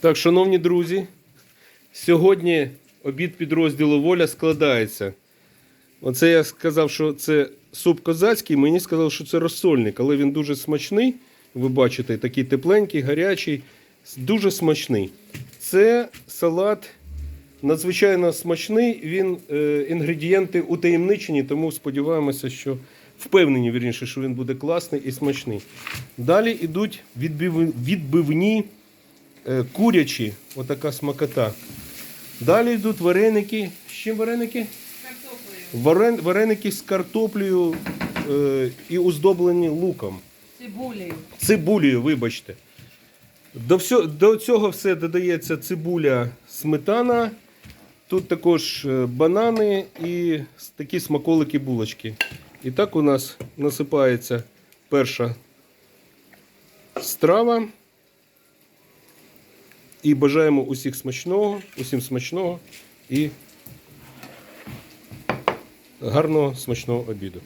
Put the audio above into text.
Так, шановні друзі, сьогодні обід підрозділу Воля складається. Оце я сказав, що це суп козацький, мені сказали, що це розсольник, але він дуже смачний. Ви бачите, такий тепленький, гарячий, дуже смачний. Це салат надзвичайно смачний. Він е, інгредієнти утаємничені, тому сподіваємося, що впевнені, вірніше, що він буде класний і смачний. Далі йдуть відбив- відбивні курячі, отака смакота. Далі йдуть вареники. З чим вареники? Варен, вареники з картоплею е, і оздоблені луком. Цибулею. Цибулею, вибачте. До, всього, до цього все додається цибуля, сметана. Тут також е, банани і такі смаколики булочки. І так у нас насипається перша страва. І бажаємо усіх смачного, усім смачного і гарного смачного обіду.